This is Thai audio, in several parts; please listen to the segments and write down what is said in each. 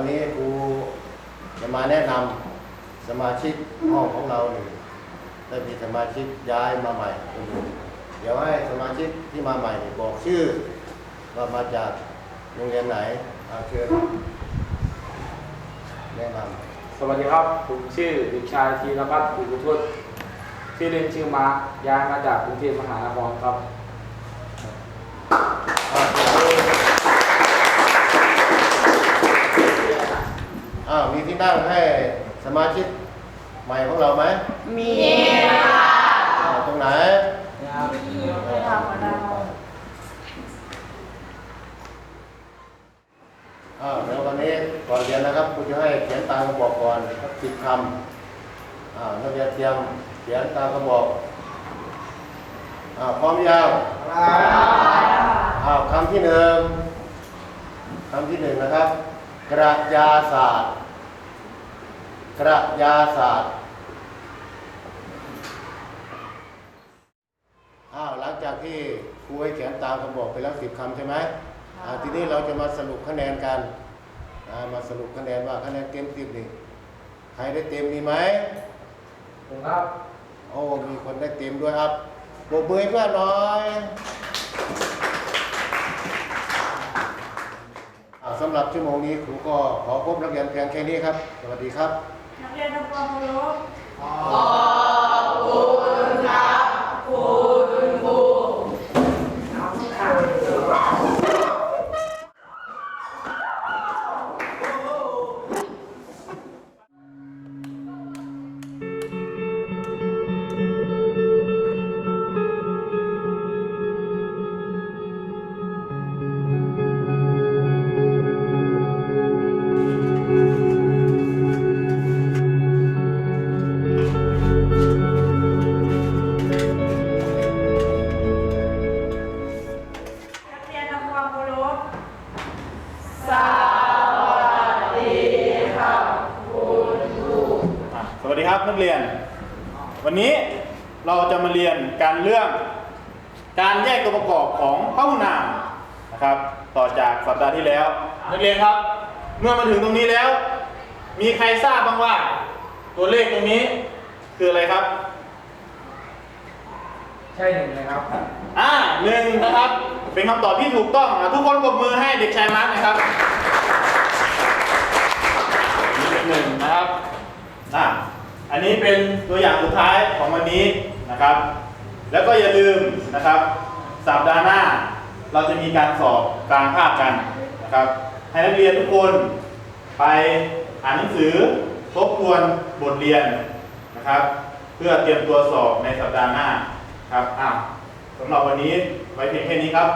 วันนี้ครูจะมาแนะนำสมาชิกห้องของเราหนึ่งได้มีสมาชิกย้ายมาใหม่คนหนึ่งเดี๋ยวให้สมาชิกที่มาใหม่บอกชื่อว่ามาจากโรงเรียนไหนเอาเชิญแนะนำสวัสดีครับ ผมชื่อเด็กชายธีรพัฒน์อุปทุตชื่อเล่นชื่อมาร์คย้ายมาจากกรุงเทพมหานครครับ อ้าวมีที่นั่งให้สมาชิกใหม่ของเราไหมมีค่ะอ่าตรงไหนไปทำมาได้อ้าวเดี๋ยววันนี้ก่อนเรียนนะครับครูจะให้เขียนตามกระบอกก่อนสักสิบคำอ้าวนักเรียนเตรียมเขียนตามกระบอกอ้าวพร้อมยังอ้าวคำที่หนึ่งคำที่หนึ่งนะครับ กระยาศาสตร์ กระยาศาสตร์อ้าวหลังจากที่ครูให้เขียนตามคำบอกไปแล้วสิบคำใช่ไหมอ่าทีนี้เราจะมาสรุปคะแนนกันอ่ามาสรุปคะแนนว่าคะแนนเต็มสิบนี่ใครได้เต็มมีไหมผมครับ โอ้มีคนได้เต็มด้วยครับปรบมือให้เพื่อนหน่อย สำหรับชั่วโมงนี้ครูก็ขอพบนักเรียนเพียงแค่นี้ครับ สวัสดีครับ นักเรียนทำความเคารพนั วันนี้เราจะมาเรียนการเรื่อง การแยกตัวประกอบของพหุนามนะครับ ต่อจากสัปดาห์ที่แล้วนักเรียนครับ เมื่อมาถึงตรงนี้แล้ว มีใครทราบบ้างว่า ตัวเลขตรงนี้คืออะไรครับ ใช่หนึ่งเลยครับอ่าหนึ่งนะครับ เป็นคำตอบที่ถูกต้องอะทุกคนปรบมือให้เด็กชายมาร์คหนะครับนี่เป็นหนึ่งนะครับอ่า อันนี้เป็นตัวอย่างสุดท้ายของวันนี้นะครับ แล้วก็อย่าลืมนะครับ สัปดาห์หน้า เราจะมีการสอบกลางภาคกันนะครับ ให้นักเรียนทุกคนไปอ่านหนังสือทบทวนบทเรียนนะครับ เพื่อเตรียมตัวสอบในสัปดาห์หน้าครับอ้าวสำหรับวันนี้ไว้เพียงแค่นี้ครับ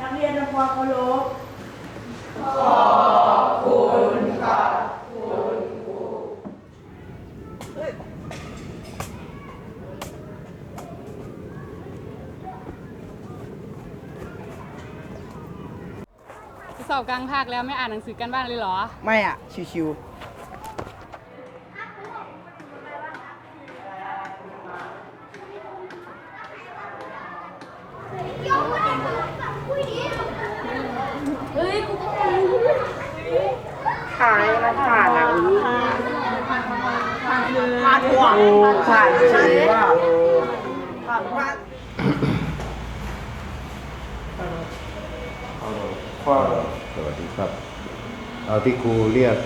นักเรียนทำความเคารพสอบ กลางภาคแล้วไม่อ่านหนังสือกันบ้างเลยเหรอ ไม่อะ ชิวขายนะผ่านอะๆผ่านหัวผ่านเฉยว่าผ่านว่า สวัสดีครับ เอาที่ครูเรียก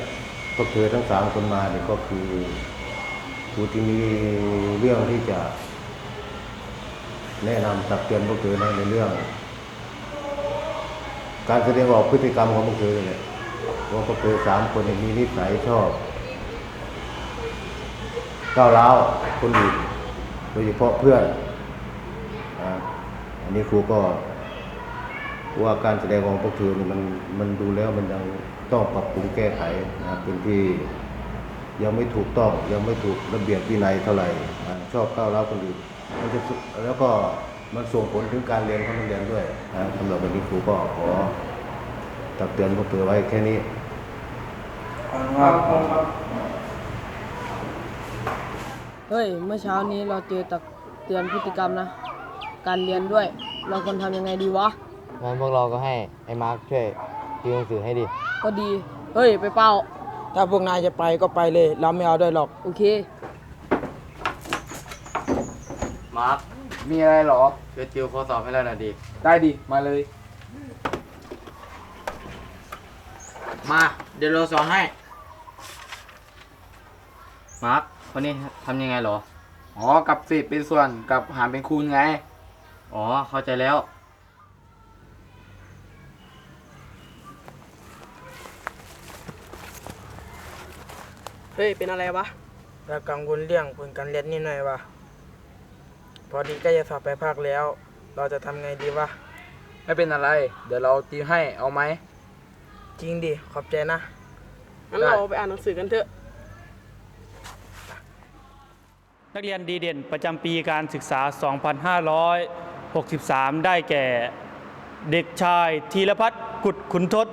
พวกเธอทั้งสามคนมาเนี่ยก็คือครูที่มีเรื่องที่จะ แนะนำตักเตือนพวกเธอนะในเรื่อง การแสดงออกพฤติกรรมของพวกเธอเนี่ยเพราะว่าพวกเธอสามคนเนี่ยมีนิสัยชอบก้าวร้าวคนอื่นโดยเฉพาะเพื่อนออันนี้ครูก็ ว่าการแสดงของพวกเธอนี่มันมันดูแล้วมันยังต้องปรับปรุงแก้ไขนะครับเป็นที่ยังไม่ถูกต้องยังไม่ถูกระเบียบวินัยเท่าไหร่ชอบก้าวร้าวคนอื่นมันจะแล้วก็มันส่งผลถึงการเรียนของนักเรียนด้วยนะสำหรับวันนี้ครูก็ขอตักเตือนพวกเธอไว้แค่นี้ครับเฮ้ยเมื่อเช้านี้เราเจอตักเตือนพฤติกรรมนะ การเรียนด้วย เราควรทำยังไงดีวะ งั้นพวกเราก็ให้ไอ้มาร์คช่วยติวหนังสือให้ดิไก็ดี เฮ้ย ไปเป่า ถ้าพวกนายจะไปก็ไปเลย เราไม่เอาด้วยหรอก โอเค มาร์คมีอะไรเหรอ ช่วยติวข้อสอบให้แล้วหน่อยดิ ได้ดิ มาเลย มา เดี๋ยวเราสอนให้ มาร์ควันนี้ทำยังไงเหรอ อ๋อ กับสิบเป็นส่วนกับหารเป็นคูณไง อ๋อ เข้าใจแล้ว เฮ้ย เป็นอะไรวะเรากังวลเรื่องผลการเรียนนิดหน่อยวะพอดีใกล้จะสอบไปภาคแล้ว เราจะทำไงดีวะ ไม่เป็นอะไร เดี๋ยวเราติวให้เอาไหม จริงดิ ขอบใจนะ งั้นเราไปอ่านหนังสือกันเถอะ นักเรียนดีเด่นประจำปีการศึกษา 2563 ได้แก่ เด็กชายธีรพัฒน์กุดขุนทศ